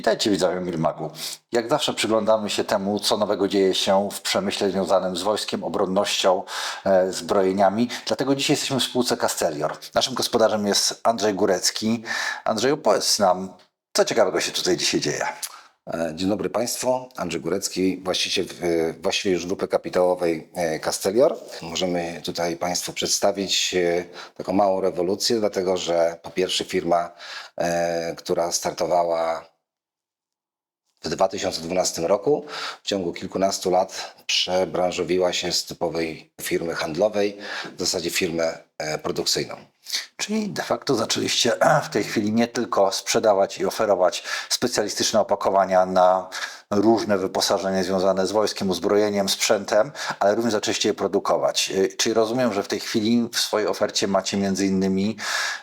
Witajcie widzowie Milmagu. Jak zawsze przyglądamy się temu, co nowego dzieje się w przemyśle związanym z wojskiem, obronnością, e, zbrojeniami. Dlatego dzisiaj jesteśmy w spółce Castellior. Naszym gospodarzem jest Andrzej Górecki. Andrzeju, powiedz nam, co ciekawego się tutaj dzisiaj dzieje? E, Dzień dobry Państwu, Andrzej Górecki, właściciel e, właściwie już grupy kapitałowej e, Castellior. Możemy tutaj Państwu przedstawić taką małą rewolucję, dlatego że po pierwsze firma, która startowała w 2012 roku, w ciągu kilkunastu lat przebranżowiła się z typowej firmy handlowej w zasadzie firmę e, produkcyjną. Czyli de facto zaczęliście w tej chwili nie tylko sprzedawać i oferować specjalistyczne opakowania na różne wyposażenie związane z wojskiem, uzbrojeniem, sprzętem, ale również zaczęliście je produkować. Y, Czyli rozumiem, że w tej chwili w swojej ofercie macie między innymi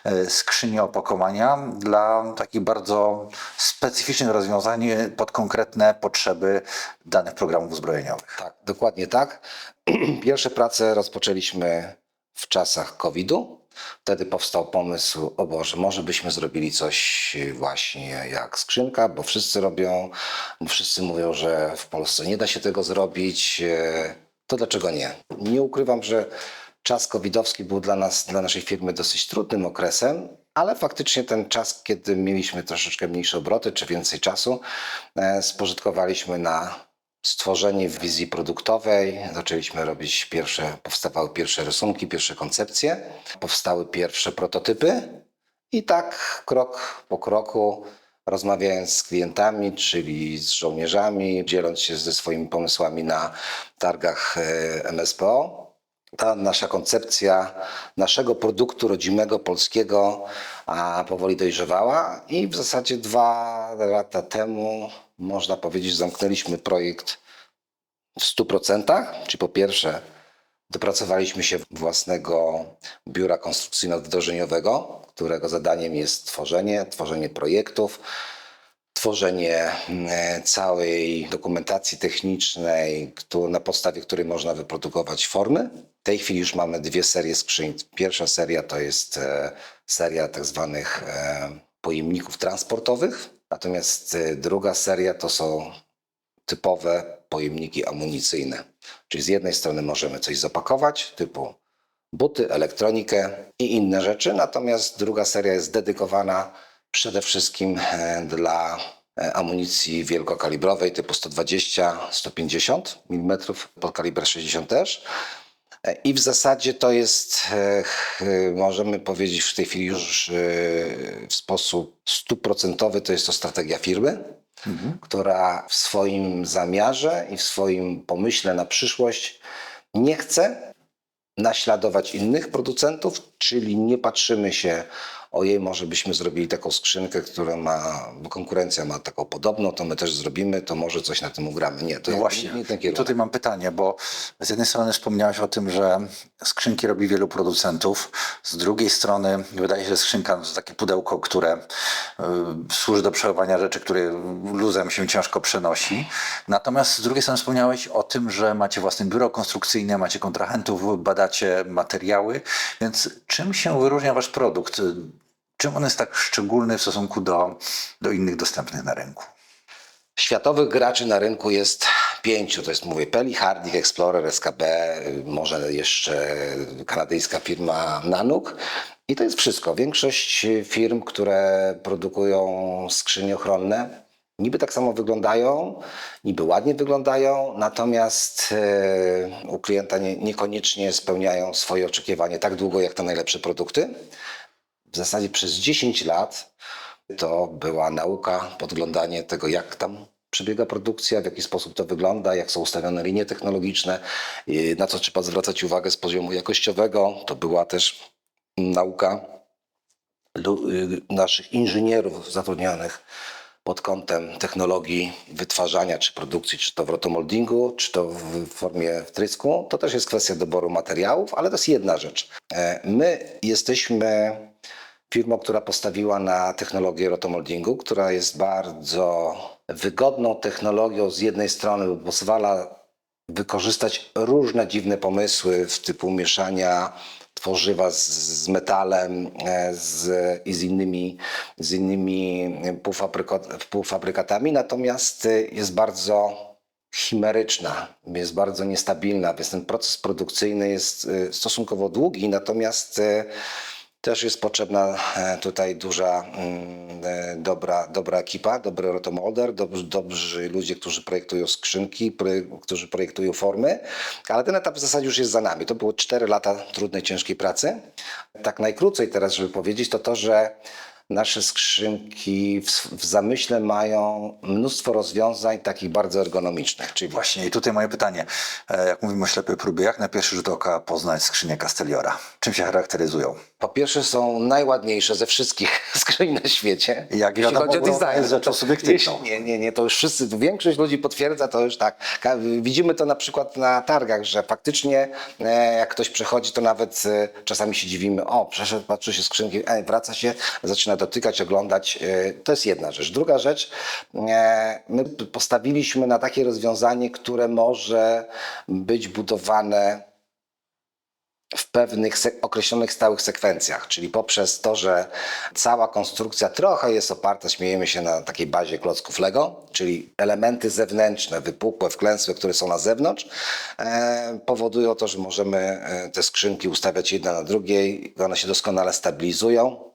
y, skrzynię opakowania dla takich bardzo specyficznych rozwiązań pod konkretne potrzeby danych programów uzbrojeniowych. Tak, dokładnie tak. Pierwsze prace rozpoczęliśmy w czasach COVID-u. Wtedy powstał pomysł, o Boże, może byśmy zrobili coś właśnie jak skrzynka, bo wszyscy robią, bo wszyscy mówią, że w Polsce nie da się tego zrobić. e, To dlaczego nie? Nie ukrywam, że czas covidowski był dla nas, dla naszej firmy dosyć trudnym okresem, ale faktycznie ten czas, kiedy mieliśmy troszeczkę mniejsze obroty czy więcej czasu, e, spożytkowaliśmy na stworzenie wizji produktowej. Zaczęliśmy robić pierwsze, powstawały pierwsze rysunki, pierwsze koncepcje, powstały pierwsze prototypy. I tak krok po kroku rozmawiając z klientami, czyli z żołnierzami, dzieląc się ze swoimi pomysłami na targach e, MSPO, ta nasza koncepcja naszego produktu rodzimego, polskiego, powoli dojrzewała. I w zasadzie dwa lata temu, można powiedzieć, zamknęliśmy projekt w 100%, czyli po pierwsze dopracowaliśmy się własnego biura konstrukcyjno-wdrożeniowego, którego zadaniem jest tworzenie, tworzenie projektów, tworzenie mm, całej dokumentacji technicznej, na podstawie której można wyprodukować formy. W tej chwili już mamy dwie serie skrzyń. Pierwsza seria to jest e, seria tak zwanych e, pojemników transportowych, natomiast e, druga seria to są typowe pojemniki amunicyjne. Czyli z jednej strony możemy coś zapakować, typu buty, elektronikę i inne rzeczy, natomiast druga seria jest dedykowana przede wszystkim e, dla e, amunicji wielkokalibrowej typu 120-150 mm, pod kaliber 60 też. E, I w zasadzie to jest, e, ch- możemy powiedzieć w tej chwili już e, w sposób stuprocentowy, to jest to strategia firmy, która w swoim zamiarze i w swoim pomyśle na przyszłość nie chce naśladować innych producentów, czyli nie patrzymy się, ojej, może byśmy zrobili taką skrzynkę, która ma, bo konkurencja ma taką podobną, to my też zrobimy, to może coś na tym ugramy. Nie, to No nie- właśnie. nie kierunek. tutaj mam pytanie, bo z jednej strony wspomniałeś o tym, że skrzynki robi wielu producentów, z drugiej strony wydaje się, że skrzynka to takie pudełko, które y, służy do przechowywania rzeczy, które luzem się ciężko przenosi. Natomiast z drugiej strony wspomniałeś o tym, że macie własne biuro konstrukcyjne, macie kontrahentów, badacie materiały, więc czym się wyróżnia wasz produkt? Czym on jest tak szczególny w stosunku do, do innych dostępnych na rynku? Światowych graczy na rynku jest pięciu, to jest mówię Peli, Hardik, Explorer, SKB, y, może jeszcze kanadyjska firma Nanook. I to jest wszystko. Większość firm, które produkują skrzynie ochronne, niby tak samo wyglądają, niby ładnie wyglądają, natomiast e, u klienta nie, niekoniecznie spełniają swoje oczekiwanie tak długo jak te najlepsze produkty. W zasadzie przez 10 lat to była nauka, podglądanie tego, jak tam przebiega produkcja, w jaki sposób to wygląda, jak są ustawione linie technologiczne, i na co trzeba zwracać uwagę z poziomu jakościowego. To była też nauka y, naszych inżynierów zatrudnionych pod kątem technologii wytwarzania czy produkcji, czy to w rotomoldingu, czy to w formie wtrysku. To też jest kwestia doboru materiałów, ale to jest jedna rzecz. E, My jesteśmy firmą, która postawiła na technologię rotomoldingu, która jest bardzo wygodną technologią z jednej strony, bo pozwala wykorzystać różne dziwne pomysły w typu mieszania tworzywa z, z metalem e, z, i z innymi, z innymi półfabrykatami, natomiast e, jest bardzo chimeryczna, jest bardzo niestabilna, więc ten proces produkcyjny jest e, stosunkowo długi, natomiast też jest potrzebna e, tutaj duża, mm, e, dobra, dobra ekipa, dobry rotomolder, dobrzy, ludzie, którzy projektują skrzynki, którzy projektują formy, ale ten etap w zasadzie już jest za nami. To było 4 lata trudnej, ciężkiej pracy. Tak najkrócej teraz, żeby powiedzieć, to to, że nasze skrzynki w, w zamyśle mają mnóstwo rozwiązań takich bardzo ergonomicznych, czyli Właśnie i tutaj moje pytanie. E, Jak mówimy o ślepej próbie, jak na pierwszy rzut oka poznać skrzynię Castelliora? Czym się charakteryzują? Po pierwsze są najładniejsze ze wszystkich skrzyń na świecie. Jak jeśli wiadomo, chodzi o design. jest rzeczą To- subiektywną. Nie, nie, nie, to już wszyscy, większość ludzi potwierdza to już tak. Widzimy to na przykład na targach, że faktycznie e, jak ktoś przechodzi, to nawet e, czasami się dziwimy, o, przeszedł, patrzy się skrzynki, wraca się, zaczyna dotykać, oglądać. E, to jest jedna rzecz. Druga rzecz, my postawiliśmy na takie rozwiązanie, które może być budowane w pewnych określonych stałych sekwencjach, czyli poprzez to, że cała konstrukcja trochę jest oparta, śmiejemy się, na takiej bazie klocków Lego, czyli elementy zewnętrzne, wypukłe, wklęsłe, które są na zewnątrz, e, powodują to, że możemy e, te skrzynki ustawiać jedna na drugiej, one się doskonale stabilizują.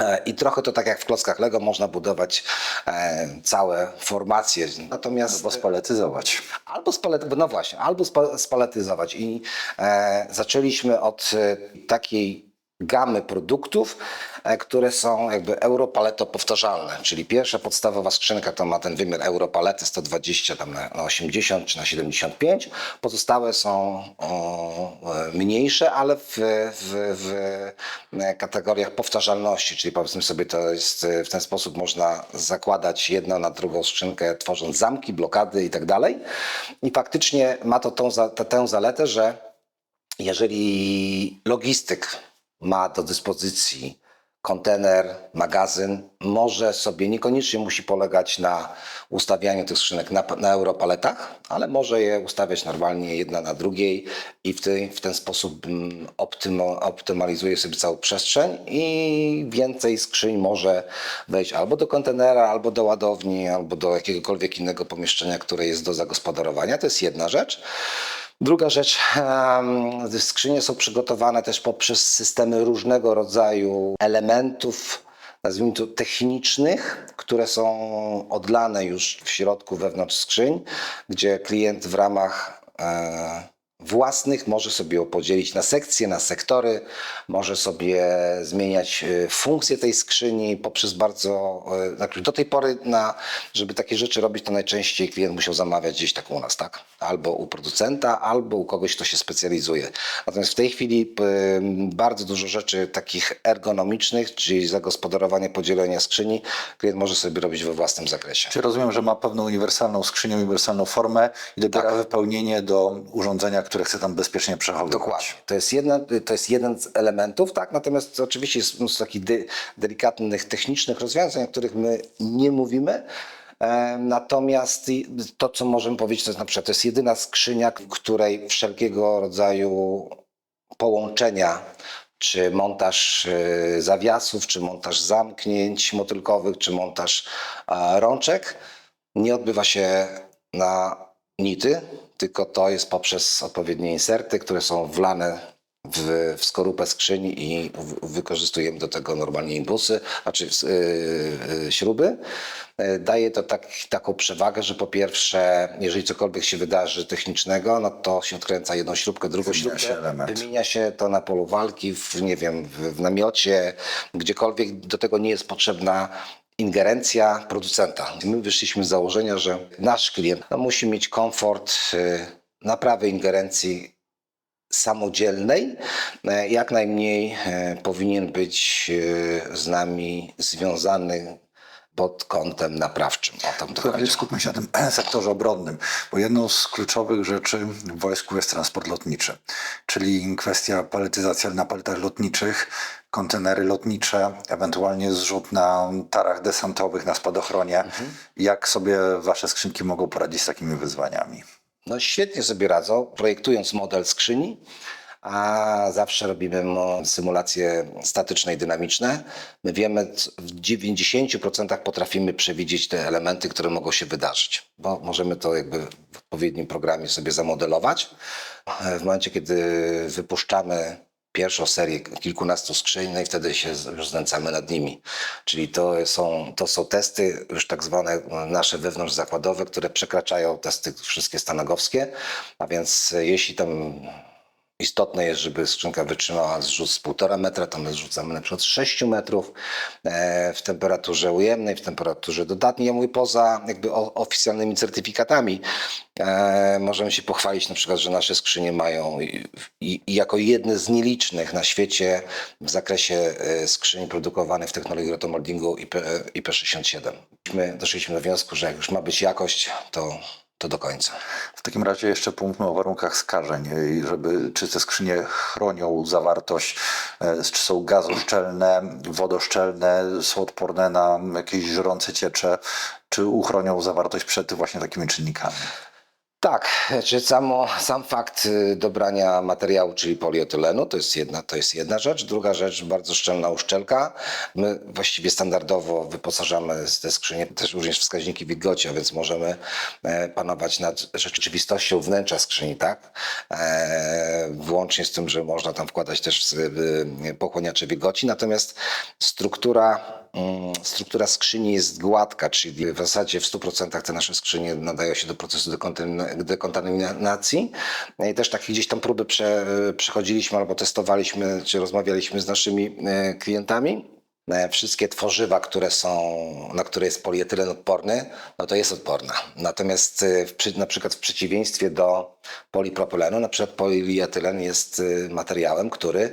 E, I trochę to tak jak w klockach Lego można budować e, całe formacje. Natomiast Bo spaletyzować. Albo spalet, no właśnie, albo spa, spaletyzować. I e, zaczęliśmy od e, takiej gamy produktów, e, które są jakby europaleto powtarzalne. Czyli pierwsza podstawowa skrzynka to ma ten wymiar europalety 120 tam na, na 80 czy na 75. Pozostałe są e, mniejsze, ale w, w, w e, kategoriach powtarzalności, czyli powiedzmy sobie to jest w ten sposób można zakładać jedną na drugą skrzynkę, tworząc zamki, blokady i tak dalej. I faktycznie ma to tą, tę zaletę, że jeżeli logistyk ma do dyspozycji kontener, magazyn, może sobie, niekoniecznie musi polegać na ustawianiu tych skrzynek na, na europaletach, ale może je ustawiać normalnie jedna na drugiej i w, tej, w ten sposób mm, optymo, optymalizuje sobie całą przestrzeń i więcej skrzyń może wejść albo do kontenera, albo do ładowni, albo do jakiegokolwiek innego pomieszczenia, które jest do zagospodarowania. To jest jedna rzecz. Druga rzecz, skrzynie są przygotowane też poprzez systemy różnego rodzaju elementów, nazwijmy to technicznych, które są odlane już w środku wewnątrz skrzyń, gdzie klient w ramach e, własnych może sobie ją podzielić na sekcje, na sektory, może sobie zmieniać e, funkcję tej skrzyni poprzez bardzo, e, znaczy do tej pory na, żeby takie rzeczy robić, to najczęściej klient musiał zamawiać gdzieś tak u nas, tak? Albo u producenta, albo u kogoś, kto się specjalizuje. Natomiast w tej chwili bardzo dużo rzeczy takich ergonomicznych, czyli zagospodarowanie, podzielenie skrzyni, klient może sobie robić we własnym zakresie. Czy rozumiem, że ma pewną uniwersalną skrzynię, uniwersalną formę i dopiero wypełnienie do urządzenia, które chce tam bezpiecznie przechowywać? Dokładnie. To jest, jedna, to jest jeden z elementów, tak? Natomiast oczywiście jest mnóstwo takich de, delikatnych, technicznych rozwiązań, o których my nie mówimy. Natomiast to, co możemy powiedzieć, to jest na przykład to jest jedyna skrzynia, w której wszelkiego rodzaju połączenia, czy montaż e, zawiasów, czy montaż zamknięć motylkowych, czy montaż rączek nie odbywa się na nity, tylko to jest poprzez odpowiednie inserty, które są wlane w, w skorupę skrzyni i w, wykorzystujemy do tego normalnie impulsy, znaczy yy, śruby. Yy, Daje to tak, taką przewagę, że po pierwsze, jeżeli cokolwiek się wydarzy technicznego, no to się odkręca jedną śrubkę, drugą Wymienia się śrubkę, element. wymienia się to na polu walki, w, nie wiem, w, w namiocie, gdziekolwiek do tego nie jest potrzebna ingerencja producenta. My wyszliśmy z założenia, że nasz klient no, musi mieć komfort y, naprawy ingerencji samodzielnej, e, jak najmniej e, powinien być e, z nami związany pod kątem naprawczym. O tam to skupmy się na tym sektorze obronnym, bo jedną z kluczowych rzeczy w wojsku jest transport lotniczy, czyli kwestia paletyzacji na paletach lotniczych, kontenery lotnicze, ewentualnie zrzut na tarach desantowych, na spadochronie. Jak sobie wasze skrzynki mogą poradzić z takimi wyzwaniami? No świetnie sobie radzą, projektując model skrzyni. A zawsze robimy mo- symulacje statyczne i dynamiczne. My wiemy, w 90% potrafimy przewidzieć te elementy, które mogą się wydarzyć, bo możemy to jakby w odpowiednim programie sobie zamodelować. W momencie, kiedy wypuszczamy pierwszą serię kilkunastu skrzyń, no i wtedy się już znęcamy nad nimi. Czyli to są, to są testy już tak zwane e, nasze wewnątrzzakładowe, które przekraczają testy wszystkie stanagowskie, a więc jeśli tam istotne jest, żeby skrzynka wytrzymała zrzut z 1,5 metra, to my zrzucamy na przykład z 6 metrów e, w temperaturze ujemnej, w temperaturze dodatniej. Ja mówię poza jakby oficjalnymi certyfikatami. E, możemy się pochwalić na przykład, że nasze skrzynie mają jako jedne z nielicznych na świecie w zakresie e, skrzyń produkowanych w technologii rotomoldingu IP, IP67. My doszliśmy do wniosku, że jak już ma być jakość, to, to do końca. W takim razie jeszcze pomówmy o warunkach skażeń, żeby, czy te skrzynie chronią zawartość, e, czy są gazoszczelne, wodoszczelne, są odporne na jakieś żrące ciecze, czy uchronią zawartość przed właśnie takimi czynnikami. Tak, czy samo, sam fakt y, dobrania materiału, czyli polietylenu, to jest, jedna, to jest jedna rzecz. Druga rzecz, bardzo szczelna uszczelka. My właściwie standardowo wyposażamy te skrzynie też również wskaźniki wilgoci, a więc możemy e, panować nad rzeczywistością wnętrza skrzyni, tak? E, włącznie z tym, że można tam wkładać też y, pochłaniacze wilgoci, natomiast struktura Mm, Struktura skrzyni jest gładka, czyli w zasadzie w 100% te nasze skrzynie nadają się do procesu dekontamina- dekontaminacji. I też takie gdzieś tam próby prze, przechodziliśmy albo testowaliśmy, czy rozmawialiśmy z naszymi e, klientami. E, Wszystkie tworzywa, które są, na które jest polietylen odporny, no to jest odporna. Natomiast e, w, na przykład w przeciwieństwie do polipropylenu, na przykład polietylen jest e, materiałem, który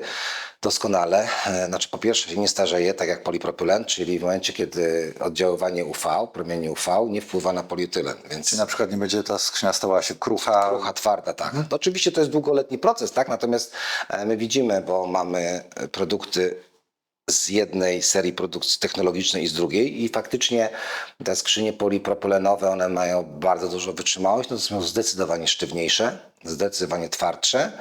doskonale, znaczy po pierwsze się nie starzeje, tak jak polipropylen, czyli w momencie, kiedy oddziaływanie UV, promienie UV nie wpływa na polietylen, więc Czy na przykład nie będzie ta skrzynia stała się krucha? Krucha twarda, tak. To oczywiście to jest długoletni proces, tak? Natomiast my widzimy, bo mamy produkty z jednej serii produkcji technologicznej i z drugiej i faktycznie te skrzynie polipropylenowe, one mają bardzo dużo wytrzymałość, no to są zdecydowanie sztywniejsze, zdecydowanie twardsze.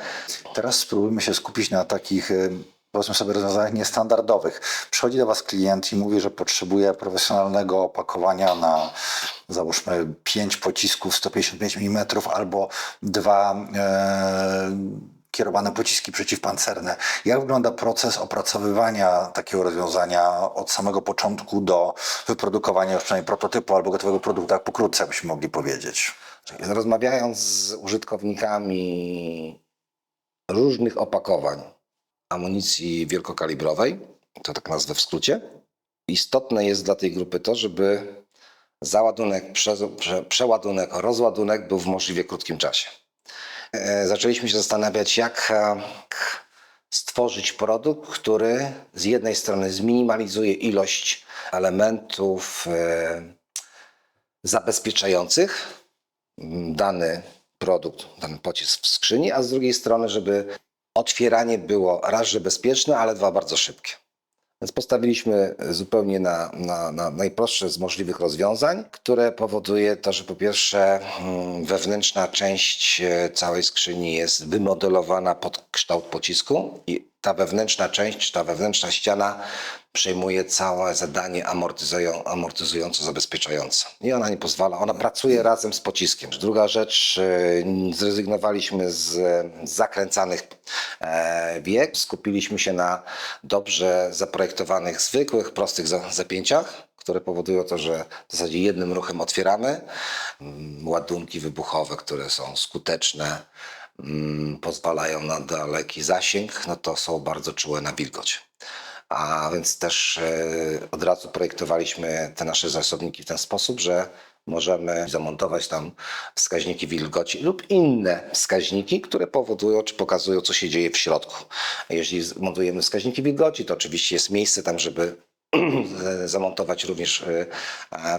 Teraz spróbujmy się skupić na takich, y, powiedzmy sobie, rozwiązaniach niestandardowych. Przychodzi do Was klient i mówi, że potrzebuje profesjonalnego opakowania na załóżmy 5 pocisków 155 mm albo dwa e, kierowane pociski przeciwpancerne. Jak wygląda proces opracowywania takiego rozwiązania od samego początku do wyprodukowania przynajmniej prototypu albo gotowego produktu, tak pokrótce byśmy mogli powiedzieć? Rozmawiając z użytkownikami różnych opakowań amunicji wielkokalibrowej, to tak nazwę w skrócie, istotne jest dla tej grupy to, żeby załadunek, prze, prze, przeładunek, rozładunek był w możliwie krótkim czasie. E, Zaczęliśmy się zastanawiać, jak stworzyć produkt, który z jednej strony zminimalizuje ilość elementów e, zabezpieczających mm, dany produkt, dany pocisk w skrzyni, a z drugiej strony, żeby otwieranie było raz, że bezpieczne, ale dwa bardzo szybkie. Więc postawiliśmy zupełnie na, na, na najprostsze z możliwych rozwiązań, które powoduje to, że po pierwsze mm, wewnętrzna część e, całej skrzyni jest wymodelowana pod kształt pocisku i ta wewnętrzna część, ta wewnętrzna ściana przejmuje całe zadanie amortyzują, amortyzująco, zabezpieczające. I ona nie pozwala, ona pracuje razem z pociskiem. Druga rzecz, e, zrezygnowaliśmy z, zakręcanych e, wiek, skupiliśmy się na dobrze zaprojektowanych, zwykłych, prostych za- zapięciach, które powodują to, że w zasadzie jednym ruchem otwieramy. Mm, Ładunki wybuchowe, które są skuteczne, pozwalają na daleki zasięg, no to są bardzo czułe na wilgoć. A więc też e, od razu projektowaliśmy te nasze zasobniki w ten sposób, że możemy zamontować tam wskaźniki wilgoci lub inne wskaźniki, które powodują czy pokazują, co się dzieje w środku. Jeśli montujemy wskaźniki wilgoci, to oczywiście jest miejsce tam, żeby zamontować również e,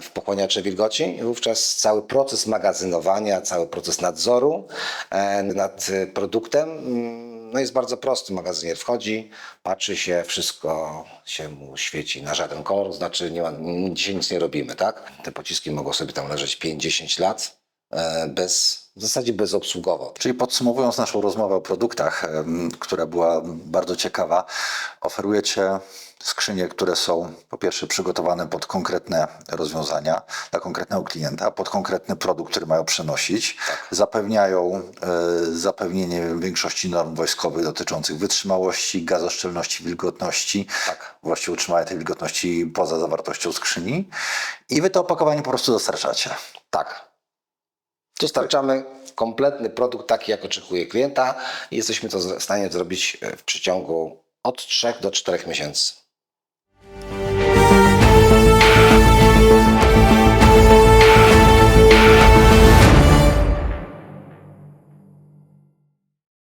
w pochłaniacze wilgoci. Wówczas cały proces magazynowania, cały proces nadzoru e, nad e, produktem mm, no jest bardzo prosty. Magazynier wchodzi, patrzy się, wszystko się mu świeci na żaden kolor, znaczy nie ma, dzisiaj nic nie robimy, tak? Te pociski mogą sobie tam leżeć 5-10 lat. E, bez, w zasadzie bezobsługowo. Czyli podsumowując naszą rozmowę o produktach, em, która była bardzo ciekawa, oferujecie skrzynie, które są po pierwsze przygotowane pod konkretne rozwiązania dla konkretnego klienta, pod konkretny produkt, który mają przenosić, zapewniają e, zapewnienie większości norm wojskowych dotyczących wytrzymałości, gazoszczelności, wilgotności, Tak. właściwie utrzymania tej wilgotności poza zawartością skrzyni i wy to opakowanie po prostu dostarczacie. Tak. Dostarczamy kompletny produkt, taki jak oczekuje klienta i jesteśmy to w stanie zrobić e, w przeciągu od 3 do 4 miesięcy.